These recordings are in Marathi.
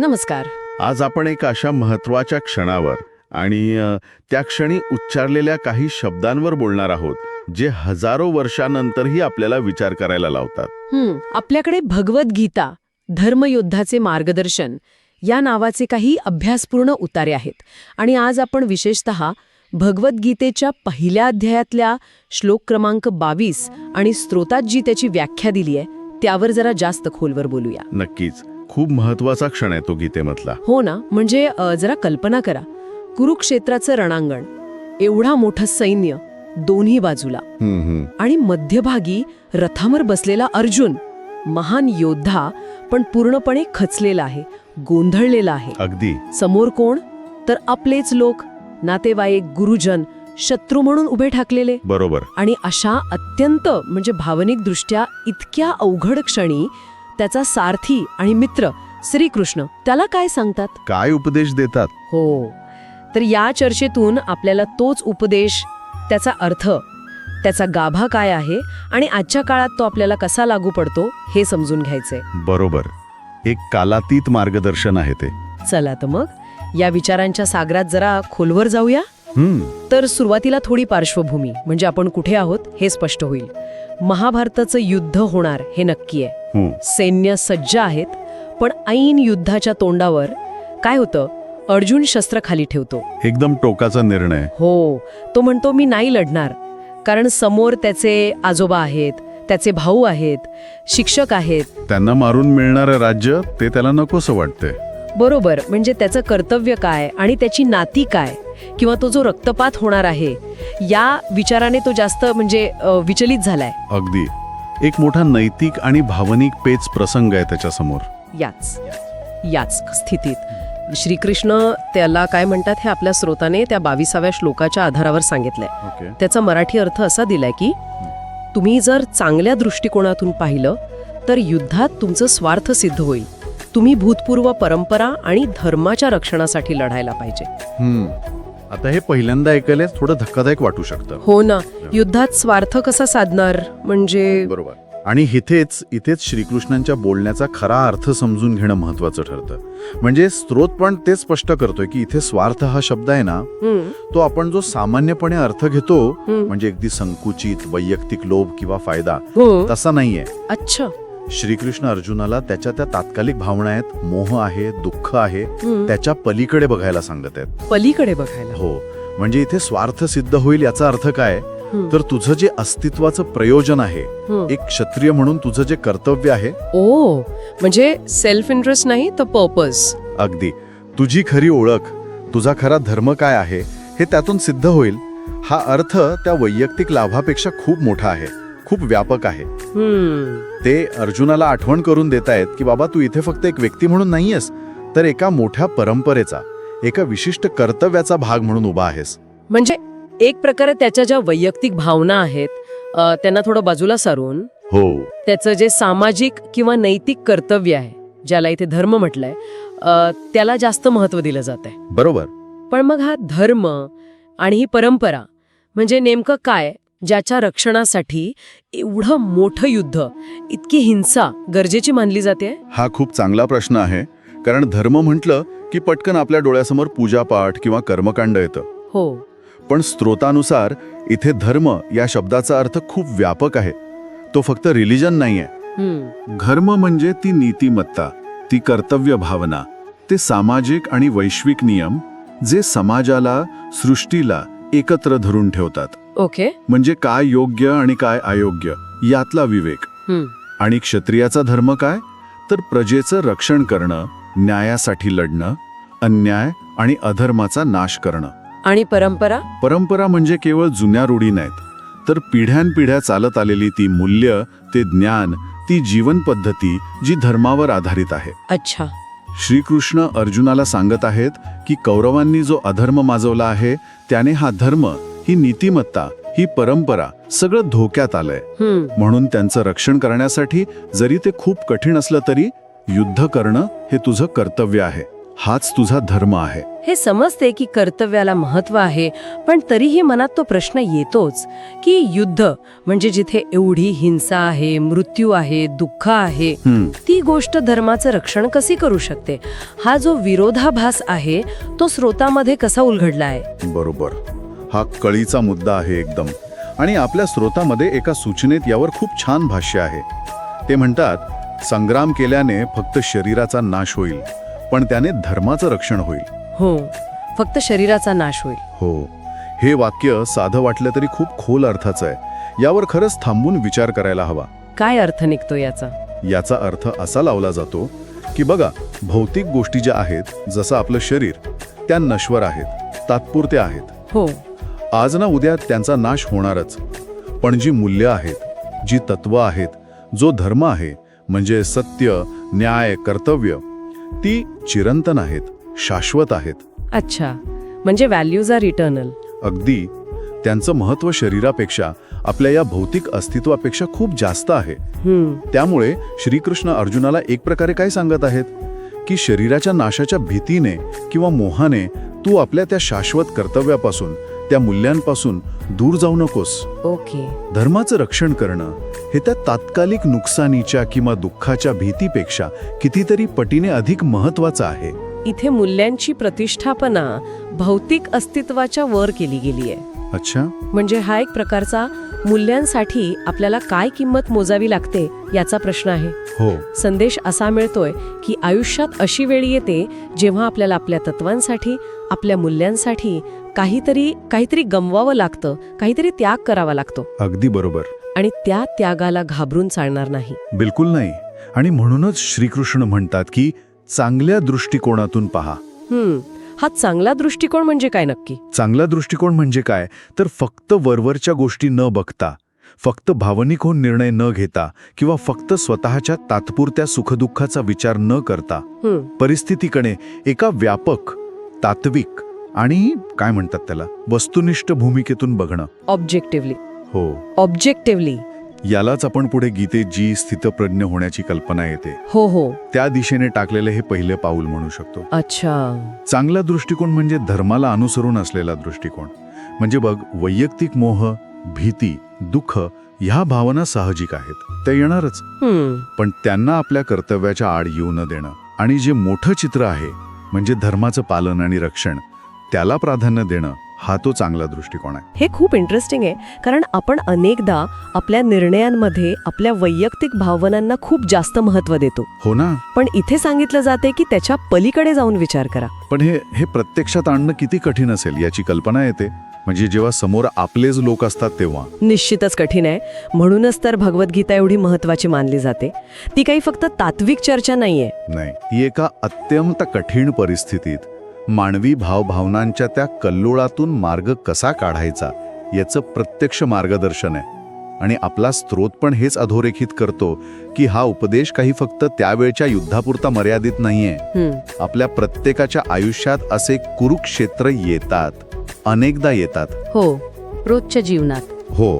नमस्कार. आज आपण एका अशा महत्त्वाच्या क्षणावर आणि त्या क्षणी उच्चारलेल्या काही शब्दांवर बोलणार आहोत जे हजारो वर्षानंतरही आपल्याला विचार करायला लावतात. आपल्याकडे भगवद्गीता धर्मयुद्धाचे मार्गदर्शन या नावाचे काही अभ्यासपूर्ण उतारे आहेत. आणि आज आपण विशेषत भगवद्गीतेच्या पहिल्या अध्यायातल्या श्लोक क्रमांक बावीस आणि स्त्रोतात जी त्याची व्याख्या दिली आहे त्यावर जरा जास्त खोलवर बोलूया. नक्कीच. खूप महत्त्वाचा क्षण आहे तो गीतेमधला. हो ना म्हणजे जरा कल्पना करा. कुरुक्षेत्राचं रणांगण एवढा मोठं सैन्य दोन्ही बाजूला. आणि मध्यभागी रथावर बसलेला अर्जुन महान योद्धा पण पूर्णपणे खचलेला आहे गोंधळलेला आहे. अगदी. समोर कोण? तर आपलेच लोक नातेवाईक गुरुजन शत्रू म्हणून उभे ठाकलेले. बरोबर. आणि अशा अत्यंत म्हणजे भावनिकदृष्ट्या इतक्या अवघड क्षणी त्याचा सारथी आणि मित्र श्रीकृष्ण त्याला काय सांगतात? काय उपदेश देतात? हो. तर या चर्चेतून आपल्याला तोच उपदेश त्याचा अर्थ त्याचा गाभा काय आहे आणि आजच्या काळात तो आपल्याला कसा लागू पडतो हे समजून घ्यायचंय. बरोबर. एक कालातीत मार्गदर्शन आहे ते. चला तर मग या विचारांच्या सागरात जरा खोलवर जाऊया? हम्म. तर सुरुवातीला थोडी पार्श्वभूमी म्हणजे आपण कुठे आहोत हे स्पष्ट होईल. महाभारताचं युद्ध होणार हे नक्की आहे. सैन्य सज्ज आहेत पण ऐन युद्धाच्या तोंडावर काय होतं? अर्जुन शस्त्र खाली ठेवतो. एकदम टोकाचा निर्णय. हो तो म्हणतो मी नाही लढणार. कारण समोर त्याचे आजोबा आहेत त्याचे भाऊ आहेत शिक्षक आहेत. त्यांना मारून मिळणारं राज्य ते त्याला नकोसं वाटतंय. बरोबर म्हणजे त्याचं कर्तव्य काय आणि त्याची नाती काय? किंवा तो जो रक्तपात होणार आहे या विचाराने तो जास्त म्हणजे विचलित झालाय. अगदी. एक मोठा नैतिक आणि भावनिक पेच प्रसंग आहे त्याच्यासमोर. याच याच स्थितीत. श्रीकृष्ण त्याला काय म्हणतात हे आपल्या स्रोताने त्या बावीसाव्या श्लोकाच्या आधारावर सांगितलंय. त्याचा मराठी अर्थ असा दिलाय की तुम्ही जर चांगल्या दृष्टिकोनातून पाहिलं तर युद्धात तुमचं स्वार्थ सिद्ध होईल. तुम्ही भूतपूर्व परंपरा आणि धर्माच्या रक्षणासाठी लढायला पाहिजे. हम्म. आता हे पहिल्यांदा ऐकायला थोडं धक्कादायक वाटू शकतं. हो ना. युद्धात स्वार्थ कसा साधणार? म्हणजे बरोबर. आणि इथेच इथेच श्रीकृष्णांच्या बोलण्याचा खरा अर्थ समजून घेणं महत्वाचं ठरतं. म्हणजे स्त्रोत पण ते स्पष्ट करतोय की इथे स्वार्थ हा शब्द आहे ना तो आपण जो सामान्यपणे अर्थ घेतो. म्हणजे अगदी संकुचित वैयक्तिक लोभ किंवा फायदा हो. तसा नाहीये. अच्छा. श्रीकृष्ण अर्जुनाला त्याच्या त्या तात्कालिक भावना आहेत मोह आहे दुःख आहे. त्याच्या पलीकडे बघायला सांगत आहेत. पलीकडे बघायला. हो. म्हणजे इथे स्वार्थ सिद्ध होईल याचा अर्थ काय. तर तुझं जे अस्तित्वाचं प्रयोजन आहे. एक क्षत्रिय म्हणून तुझं जे कर्तव्य आहे. ओ म्हणजे सेल्फ इंटरेस्ट नाही तर पर्पज अगदी. तुझी खरी ओळख तुझा खरा धर्म काय आहे हे त्यातून सिद्ध होईल. हा अर्थ त्या वैयक्तिक लाभापेक्षा खूप मोठा आहे. खूप व्यापक आहे. ते अर्जुनाला आठवण करून देत आहेत की बाबा तू इथे फक्त एक व्यक्ती म्हणून नाहीयेस तर एका मोठ्या परंपरेचा एका विशिष्ट कर्तव्याचा भाग म्हणून उभा आहेस. म्हणजे एक प्रकारे त्याच्या ज्या वैयक्तिक भावना आहेत त्यांना थोडं बाजूला सारून हो. त्याचं जे सामाजिक किंवा नैतिक कर्तव्य आहे ज्याला इथे धर्म म्हटलंय त्याला जास्त महत्त्व दिलं जात आहे. बरोबर. पण मग हा धर्म आणि ही परंपरा म्हणजे नेमकं काय? ज्याच्या रक्षणासाठी एवढं मोठं युद्ध इतकी हिंसा गरजेची मानली जाते? हा खूप चांगला प्रश्न आहे. कारण धर्म म्हटलं की पटकन आपल्या डोळ्यासमोर पूजापाठ किंवा कर्मकांड येतं. हो. पण स्त्रोतानुसार इथे धर्म या शब्दाचा अर्थ खूप व्यापक आहे. तो फक्त रिलिजन नाहीये. धर्म म्हणजे ती नीतिमत्ता ती कर्तव्य भावना ते सामाजिक आणि वैश्विक नियम जे समाजाला सृष्टीला एकत्र धरून ठेवतात. ओके. म्हणजे काय योग्य आणि काय अयोग्य यातला विवेक. आणि क्षत्रियाचा धर्म काय? तर प्रजेचं रक्षण करणं न्यायासाठी लढणं अन्याय आणि अधर्माचा नाश करणं. आणि परंपरा? परंपरा म्हणजे केवळ जुन्या रूढी नाहीत तर पिढ्यानपिढ्या चालत आलेली ती मूल्य ते ज्ञान ती जीवन पद्धती जी धर्मावर आधारित आहे. अच्छा. श्रीकृष्ण अर्जुनाला सांगत आहेत की कौरवांनी जो अधर्म माजवला आहे त्याने हा धर्म ही नीतिमत्ता ही परंपरा सगळं धोक्यात आलंय. म्हणून त्यांचं रक्षण करण्यासाठी जरी ते खूप कठीण असलं तरी युद्ध करणं हे तुझं कर्तव्य आहे. हाच तुझा धर्म आहे. हे समजते की कर्तव्याला महत्त्व आहे पण तरीही मनात तो प्रश्न येतोच की युद्ध म्हणजे जिथे एवढी हिंसा आहे मृत्यू आहे दुःख आहे हं, ती गोष्ट धर्माचं रक्षण कशी करू शकते? हा जो विरोधाभास आहे तो स्रोतामध्ये कसा उलगडला आहे बरोबर. हा कळीचा मुद्दा आहे एकदम. आणि आपल्या स्रोतामध्ये एका सूचनेत यावर खूप छान भाष्य आहे. ते म्हणतात संग्राम केल्याने फक्त शरीराचा नाश होईल पण त्याने धर्माचं रक्षण होईल. हो फक्त शरीराचा नाश होईल. हो. हे वाक्य साधं वाटलं तरी खूप खोल अर्थाचं आहे. यावर खरंच थांबून विचार करायला हवा. काय अर्थ निघतो याचा? याचा अर्थ असा लावला जातो की बघा भौतिक गोष्टी ज्या आहेत जसं आपलं शरीर त्या नश्वर आहेत तात्पुरत्या आहेत. हो. आज ना उद्या त्यांचा नाश होणारच. पण जी मूल्य आहेत जी तत्व आहेत जो धर्म आहे म्हणजे सत्य न्याय कर्तव्य ती चिरंतन आहेत शाश्वत आहेत. अच्छा. म्हणजे व्हॅल्यूज आर इटर्नल अगदी. त्यांचं महत्त्व शरीरापेक्षा आपल्या या भौतिक अस्तित्वापेक्षा खूप जास्त आहे. त्यामुळे श्रीकृष्ण अर्जुनाला एक प्रकारे काय सांगत आहेत? की शरीराच्या नाशाच्या भीतीने किंवा मोहाने तू आपल्या त्या शाश्वत कर्तव्यापासून त्या मूल्यांपासून दूर जाऊ नकोस. ओके. धर्माचं रक्षण करणं हे त्या तात्कालिक नुकसानीच्या किंवा दुःखाच्या भीतीपेक्षा कितीतरी पटीने अधिक महत्वाचं आहे. इथे मूल्यांची प्रतिष्ठापना भौतिक अस्तित्वाच्या वर केली गेली आहे अच्छा. म्हणजे हा एक प्रकारचा मूल्यांसाठी आपल्याला काय किंमत मोजावी लागते याचा प्रश्न आहे. हो. संदेश असा मिळतोय की आयुष्यात अशी वेळ येते जेव्हा आपल्याला आपल्या तत्वांसाठी आपल्या मूल्यांसाठी काहीतरी काहीतरी गमवावं लागतं काहीतरी त्याग करावा लागतो. अगदी बरोबर. आणि त्या त्यागाला घाबरून चालणार नाही. बिलकुल नाही. आणि म्हणूनच श्रीकृष्ण म्हणतात की चांगल्या दृष्टिकोनातून पहा. हम्म. हा चांगला दृष्टिकोन म्हणजे काय नक्की? चांगला दृष्टिकोन म्हणजे काय? तर फक्त वरवरच्या गोष्टी न बघता फक्त भावनिक होऊन निर्णय न घेता किंवा फक्त स्वतःच्या तात्पुरत्या सुखदुःखाचा विचार न करता परिस्थितीकडे एका व्यापक तात्विक आणि काय म्हणतात त्याला? वस्तुनिष्ठ भूमिकेतून बघणं. ऑब्जेक्टिव्हली हो. ऑब्जेक्टिव्हली यालाच आपण पुढे गीतेत जी स्थितप्रज्ञ होण्याची कल्पना येते. हो हो. त्या दिशेने टाकलेले हे पहिले पाऊल म्हणू शकतो. अच्छा. चांगला दृष्टिकोन म्हणजे धर्माला अनुसरून असलेला दृष्टिकोन. म्हणजे बघ वैयक्तिक मोह भीती दुःख ह्या भावना साहजिक आहेत. त्या येणारच. हम्म. पण त्यांना आपल्या कर्तव्याच्या आड येऊ न देणं. आणि जे मोठं चित्र आहे म्हणजे धर्माचं पालन आणि रक्षण त्याला प्राधान्य देणं हा तो चांगला दृष्टिकोन आहे. हे खूप इंटरेस्टिंग आहे कारण आपण अनेकदा आपल्या निर्णयांमध्ये आपल्या वैयक्तिक भावनांना खूप जास्त महत्त्व देतो. हो ना? पण इथे सांगितलं जाते की त्याच्या पलीकडे जाऊन विचार करा. पण हे हे प्रत्यक्षात आणणं किती कठीण असेल याची कल्पना येते. म्हणजे जेव्हा समोर आपलेच लोक असतात तेव्हा. निश्चितच कठीण आहे. म्हणूनच तर भगवद्गीता एवढी महत्वाची मानली जाते. ती काही फक्त तात्विक चर्चा नाहीये. नाही ही एका अत्यंत कठीण परिस्थितीत मानवी भावभावनांच्या त्या कल्लोळातून मार्ग कसा काढायचा याचं प्रत्यक्ष मार्गदर्शन आहे. आणि आपला स्रोत पण हेच अधोरेखित करतो की हा उपदेश काही फक्त त्यावेळच्या युद्धापुरता मर्यादित नाहीये. आपल्या प्रत्येकाच्या आयुष्यात असे कुरुक्षेत्र येतात अनेकदा येतात. हो रोजच्या जीवनात. हो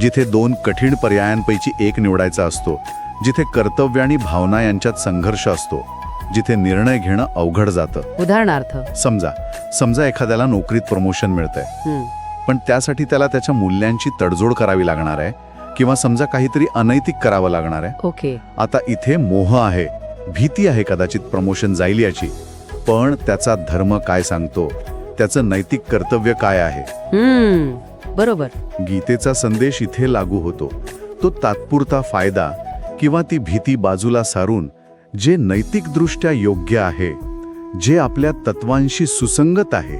जिथे दोन कठीण पर्यायांपैकी एक निवडायचा असतो जिथे कर्तव्य आणि भावना यांच्यात संघर्ष असतो. जिथे निर्णय घेणं अवघड जातं. उदाहरणार्थ? समजा समजा एखाद्याला नोकरीत प्रमोशन मिळतंय. पण त्यासाठी त्याला त्याच्या मूल्यांची तडजोड करावी लागणार आहे किंवा समजा काहीतरी अनैतिक करावं लागणार आहे. ओके. आता इथे मोह आहे भीती आहे कदाचित प्रमोशन जाईल याची. पण त्याचा धर्म काय सांगतो? त्याचं नैतिक कर्तव्य काय आहे? बरोबर. गीतेचा संदेश इथे लागू होतो. तो तात्पुरता फायदा किंवा ती भीती बाजूला सारून जे नैतिकदृष्ट्या योग्य आहे जे आपल्या तत्वांशी सुसंगत आहे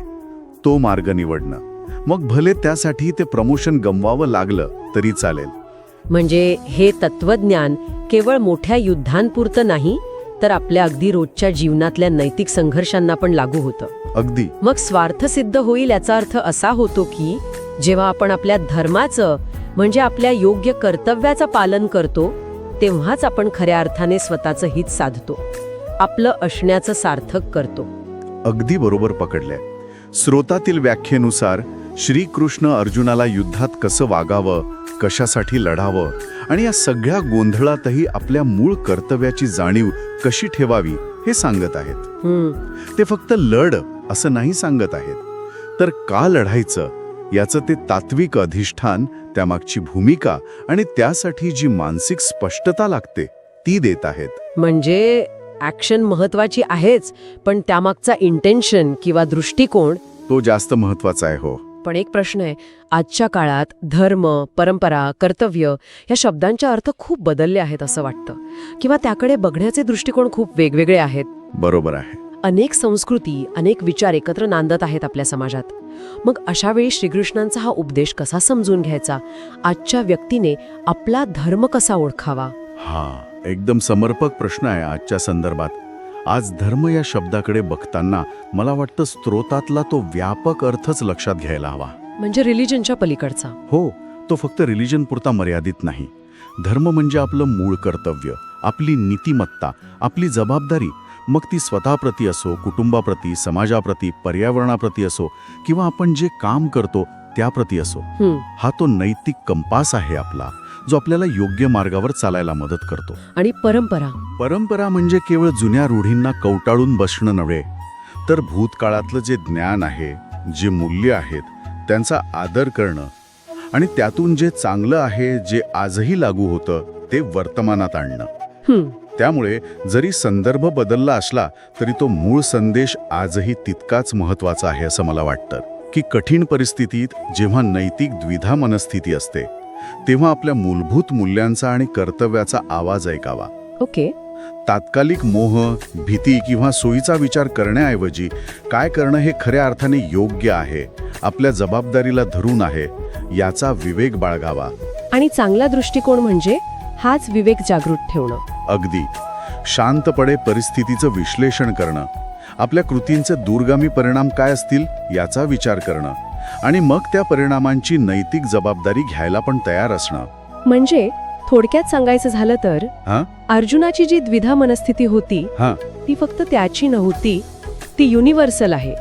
तो मार्ग निवडणं. मग भले त्यासाठी ते प्रमोशन गमवावं लागलं तरी चालेल. म्हणजे हे तत्वज्ञान केवळ मोठ्या युद्धांपुरतं नाही तर आपल्या अगदी रोजच्या जीवनातल्या नैतिक संघर्षांना पण लागू होतं. अगदी. मग स्वार्थ सिद्ध होईल याचा अर्थ असा होतो की जेव्हा आपण आपल्या धर्माचं म्हणजे आपल्या योग्य कर्तव्याचं पालन करतो तेव्हाच आपण खऱ्या अर्थाने स्वतःचं हित साधतो. आपलं असण्याचं सार्थक करतो. अगदी बरोबर पकडलंय. स्रोतातील व्याख्येनुसार श्रीकृष्ण अर्जुनाला युद्धात कसं वागावं कशासाठी लढावं आणि या सगळ्या गोंधळातही आपल्या मूळ कर्तव्याची जाणीव कशी ठेवावी हे सांगत आहेत. ते फक्त लढ असं नाही सांगत आहेत. तर का लढायचं? याचं ते तात्विक अधिष्ठान त्यामागची भूमिका आणि त्यासाठी जी मानसिक स्पष्टता लागते ती देत आहेत. म्हणजे ऍक्शन महत्वाची आहेच पण त्यामागचा इंटेन्शन किंवा दृष्टिकोन? तो जास्त महत्त्वाचा आहे हो. पण एक प्रश्न आहे आजच्या काळात धर्म परंपरा कर्तव्य या शब्दांचे अर्थ खूप बदलले आहेत असं वाटतं. किंवा त्याकडे बघण्याचे दृष्टिकोन खूप वेगवेगळे आहेत. बरोबर आहे. अनेक संस्कृती अनेक विचार एकत्र नांदत आहेत आपल्या समाजात. मग अशा वेळी श्रीकृष्णांचा हा उपदेश कसा समजून घ्यायचा? आजच्या व्यक्तीने आपला धर्म कसा ओळखावा? हा एकदम समर्पक प्रश्न आहे आजच्या संदर्भात. आज धर्म या शब्दाकडे बघताना मला वाटतं स्त्रोतातला तो व्यापक अर्थच लक्षात घ्यायला हवा. म्हणजे रिलिजनच्या पलीकडचा. हो तो फक्त रिलिजन पुरता मर्यादित नाही. धर्म म्हणजे आपलं मूळ कर्तव्य आपली नीतिमत्ता आपली जबाबदारी मग ती स्वतःप्रती असो कुटुंबाप्रती समाजाप्रती पर्यावरणाप्रती असो किंवा आपण जे काम करतो त्याप्रती असो हा. तो नैतिक कंपास आहे आपला जो आपल्याला योग्य मार्गावर चालायला मदत करतो. आणि परंपरा. परंपरा म्हणजे केवळ जुन्या रूढींना कवटाळून बसणं नव्हे तर भूतकाळातलं जे ज्ञान आहे जे मूल्य आहेत त्यांचा आदर करणं आणि त्यातून जे चांगलं आहे जे आजही लागू होतं ते वर्तमानात आणणं. त्यामुळे जरी संदर्भ बदलला असला तरी तो मूळ संदेश आजही तितकाच महत्त्वाचा आहे असं मला वाटतं. की कठीण परिस्थितीत जेव्हा नैतिक द्विधा मनस्थिती असते तेव्हा आपल्या मूलभूत मूल्यांचा आणि कर्तव्याचा आवाज ऐकावा. ओके. तात्कालिक मोह भीती किंवा सोयीचा विचार करण्याऐवजी काय करणं हे खऱ्या अर्थाने योग्य आहे आपल्या जबाबदारीला धरून आहे याचा विवेक बाळगावा. आणि चांगला दृष्टिकोन म्हणजे हाच विवेक जागृत ठेवणं. अगदी. शांतपणे परिस्थितीचं विश्लेषण करणं. आपल्या कृतींचे दूरगामी परिणाम काय असतील याचा विचार करणं. आणि मग त्या परिणामांची नैतिक जबाबदारी घ्यायला पण तयार असणं. म्हणजे थोडक्यात सांगायचं झालं तर अर्जुनाची जी द्विधा मनस्थिती होती हा. ती फक्त त्याची नव्हती ती युनिव्हर्सल आहे.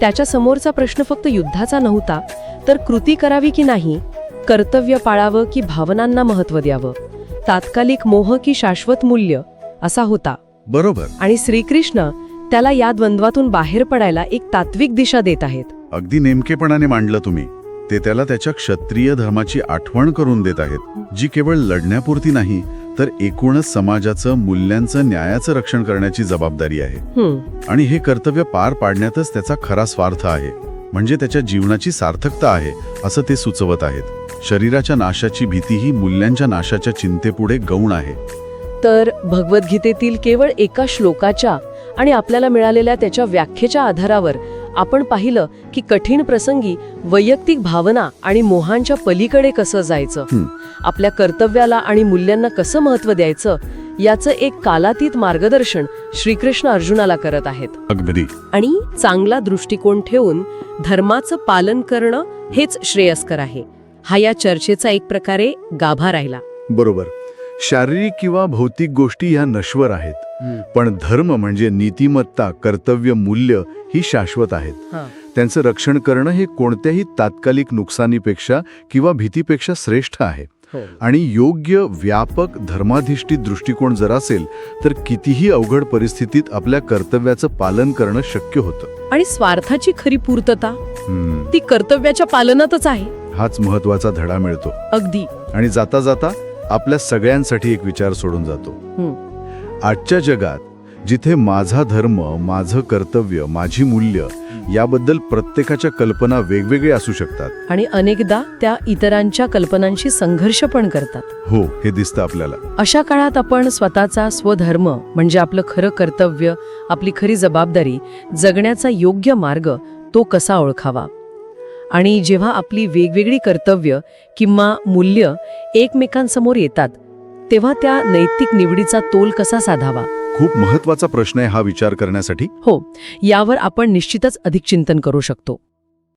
त्याच्या समोरचा प्रश्न फक्त युद्धाचा नव्हता तर कृती करावी की नाही कर्तव्य पाळावं की भावनांना महत्त्व द्यावं? तात्कालिक मोह की शाश्वत मूल्य असा होता. बरोबर. आणि श्रीकृष्ण त्याला या द्वंद्वातून बाहेर पडायला एक तात्विक दिशा देत आहेत. अगदी नेमकेपणाने मांडलं तुम्ही. ते त्याला त्याच्या क्षत्रिय धर्माची आठवण करून देत आहेत जी केवळ लढण्यापुरती नाही तर एकूणच समाजाचं मूल्यांचं न्यायाचं रक्षण करण्याची जबाबदारी आहे. आणि हे कर्तव्य पार पाडण्यातच त्याचा खरा स्वार्थ आहे. म्हणजे त्याच्या जीवनाची सार्थकता आहे असं ते सुचवत आहेत. शरीराच्या नाशाची भीती ही मूल्यांच्या नाशाच्या चिंतेपुढे गौण आहे. तर भगवद्गीतेतील केवळ एका श्लोकाच्या आणि आपल्याला मिळालेल्या त्याच्या व्याख्येच्या आधारावर आपण पाहिलं की कठीण प्रसंगी वैयक्तिक भावना आणि मोहांच्या पलीकडे कसं जायचं. आपल्या कर्तव्याला आणि मूल्यांना कसं महत्त्व द्यायचं? याचं एक कालातीत मार्गदर्शन श्रीकृष्ण अर्जुनाला करत आहेत. अगदी. आणि चांगला दृष्टिकोन ठेवून धर्माचं पालन करणं हेच श्रेयस्कर आहे. हा या चर्चेचा एक प्रकारे गाभा राहिला. बरोबर. शारीरिक किंवा भौतिक गोष्टी ह्या नश्वर आहेत. पण धर्म म्हणजे नीतिमत्ता कर्तव्य मूल्य ही शाश्वत आहेत. त्यांचं रक्षण करणं हे कोणत्याही तात्कालिक नुकसानीपेक्षा किंवा भीतीपेक्षा श्रेष्ठ आहे. आणि योग्य व्यापक धर्माधिष्ठित दृष्टिकोन जर असेल तर कितीही अवघड परिस्थितीत आपल्या कर्तव्याचं पालन करणं शक्य होतं. आणि स्वार्थाची खरी पूर्तता? ती कर्तव्याच्या पालनातच आहे. हाच महत्त्वाचा धडा मिळतो. अगदी. आणि जाता जाता आपल्या सगळ्यांसाठी एक विचार सोडून जातो. आजच्या जगात जिथे माझा धर्म माझं कर्तव्य माझी मूल्य याबद्दल प्रत्येकाच्या कल्पना वेगवेगळ्या असू शकतात. आणि अनेकदा त्या इतरांच्या कल्पनांशी संघर्ष पण करतात. हो हे दिसतं आपल्याला. अशा काळात आपण स्वतःचा स्वधर्म म्हणजे आपलं खरं कर्तव्य आपली खरी जबाबदारी जगण्याचा योग्य मार्ग तो कसा ओळखावा? आणि जेव्हा आपली वेगवेगळी कर्तव्य किंवा मूल्य एकमेकांसमोर येतात तेव्हा त्या नैतिक निवडीचा तोल कसा साधावा? खूप महत्त्वाचा प्रश्न आहे हा विचार करण्यासाठी. हो यावर आपण निश्चितच अधिक चिंतन करू शकतो.